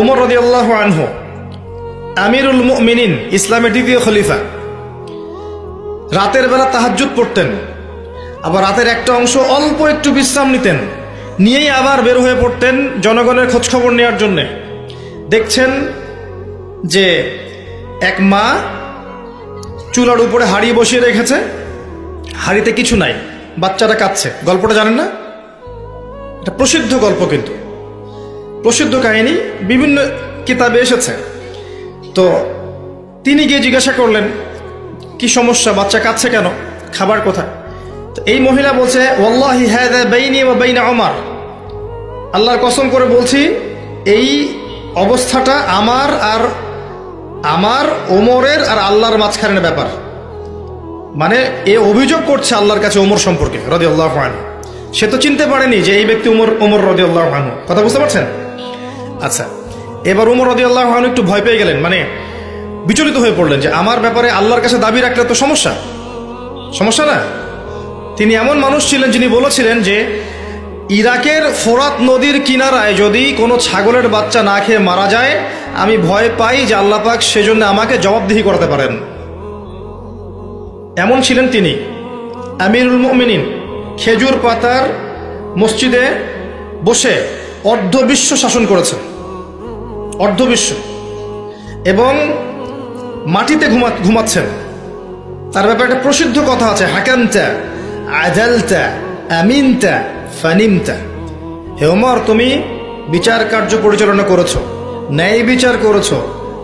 উমর রদি আল্লাহ আনহু, আমিরুল মিনিন ইসলামের দ্বিতীয় খলিফা। রাতের বেলা তাহাজ্জুদ পড়তেন, আবার রাতের একটা অংশ অল্প একটু বিশ্রাম নিতেন, নিয়েই আবার বের হয়ে পড়তেন জনগণের খোঁজখবর নেওয়ার জন্যে। দেখছেন যে এক মা চুলার উপরে হাড়ি বসিয়ে রেখেছে, হাড়িতে কিছু নাই বাচ্চাটা কাঁদছে। গল্পটা জানেন না? এটা প্রসিদ্ধ গল্প কিন্তু। প্রসিদ্ধ কাহিনী বিভিন্ন কিতাবে এসেছে। তো তিনি গিয়ে জিজ্ঞাসা করলেন, কি সমস্যা? বাচ্চা কাঁদছে কেন? খাবার কোথায়? তো এই মহিলা বলছে, ওয়াল্লাহি হাদা বাইনি ওয়া বাইনা ওমর আল্লাহর কসম করে বলছি, এই অবস্থাটা আমার আর আমার ওমরের আর আল্লাহর মাঝখানের ব্যাপার। মানে এ অভিযোগ করছে আল্লাহর কাছে ওমর সম্পর্কে রদি আল্লাহ সে তো চিনতে পারেনি যে এই ব্যক্তি উমর ওমর রদি আল্লাহ কথা বুঝতে পারছেন? আচ্ছা এবার উমর রদি আল্লাহ একটু ভয় পেয়ে গেলেন মানে বিচলিত হয়ে পড়লেন যে, আমার ব্যাপারে আল্লাহর কাছে দাবি রাখলে তো সমস্যা। সমস্যা না? তিনি এমন মানুষ ছিলেন যিনি বলেছিলেন যে, ইরাকের ফোরাত নদীর কিনারায় যদি কোনো ছাগলের বাচ্চা না খেয়ে মারা যায়, আমি ভয় পাই যে আল্লাপাক সেজন্য আমাকে জবাবদিহি করাতে পারেন। এমন ছিলেন তিনি। আমিরুল মুমিনিন খেজুর পাতার মসজিদে বসে অর্ধবিশ্ব শাসন করেছেন। অর্ধবিশ্ব। এবং মাটিতে ঘুমা ঘুমাচ্ছেন। তার ব্যাপারে একটা প্রসিদ্ধ কথা আছে, হাকামতা আদালতা আমিনতা, ফানিমতা। হে ওমর, তুমি বিচার কার্য পরিচালনা করেছ, ন্যায় বিচার করেছ,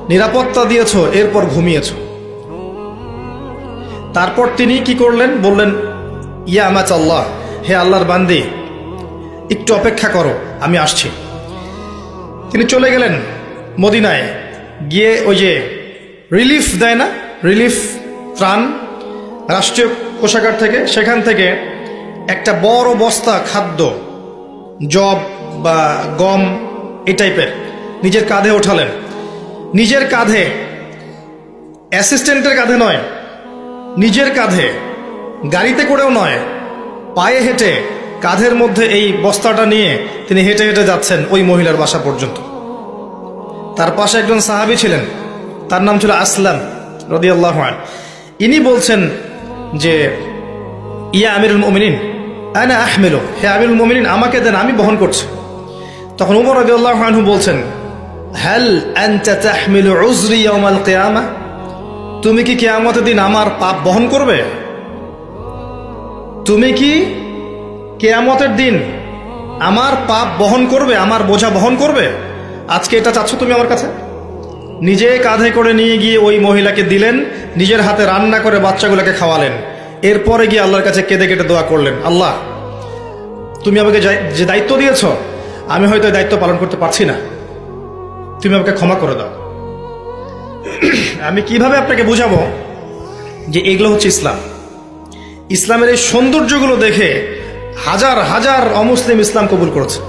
নিরাপত্তা দিয়েছ, এরপর ঘুমিয়েছ। তারপর তিনি কি করলেন? বললেন, ইয়া আমাচ আল্লাহ হে আল্লাহর বান্দি, একটু অপেক্ষা করো, আমি আসছি। তিনি চলে গেলেন। মদিনায় গিয়ে ওই যে রিলিফ দেয় না? রিলিফ ত্রাণ রাষ্ট্রীয় কোষাগার থেকে, সেখান থেকে একটা বড় বস্তা খাদ্য, জব বা গম, এই টাইপের নিজের কাঁধে ওঠালেন। নিজের কাঁধে অ্যাসিস্ট্যান্টের কাঁধে নয়, নিজের কাঁধে, গাড়িতে করেও নয়, পায়ে হেঁটে কাঁধের মধ্যে এই বস্তাটা নিয়ে তিনি হেঁটে হেঁটে যাচ্ছেন ওই মহিলার বাসা পর্যন্ত। তার পাশে একজন সাহাবি ছিলেন। তার নাম ছিল আসলাম রদি আল্লাহ ইনি বলছেন যে, ইয়া আমিরুল মমিনিন, আনা আহমেলো। হে আমিরুল মমিনিন, আমাকে দেন, আমি বহন করছি। তখন উমর রদি আল্লাহ বলছেন হ্যাল ইয়াউমাল কিয়ামা? তুমি কি কেয়ামতের দিন আমার পাপ বহন করবে? তুমি কি কেয়ামতের দিন আমার পাপ বহন করবে, আমার বোঝা বহন করবে? আজকে এটা চাচ্ছ তুমি আমার কাছে? নিজে কাঁধে করে নিয়ে গিয়ে ওই মহিলাকে দিলেন, নিজের হাতে রান্না করে বাচ্চাগুলোকে খাওয়ালেন। এরপরে গিয়ে আল্লাহর কাছে কেঁদে কেটে দোয়া করলেন, আল্লাহ, তুমি আমাকে যে দায়িত্ব দিয়েছ, আমি হয়তো দায়িত্ব পালন করতে পারছি না। তুমি আমাকে ক্ষমা করে দাও। আমি কীভাবে আপনাকে বুঝাবো যে এগুলো হচ্ছে ইসলাম? ইসলামের এই সৌন্দর্যগুলো দেখে হাজার হাজার অমুসলিম ইসলাম কবুল করেছে।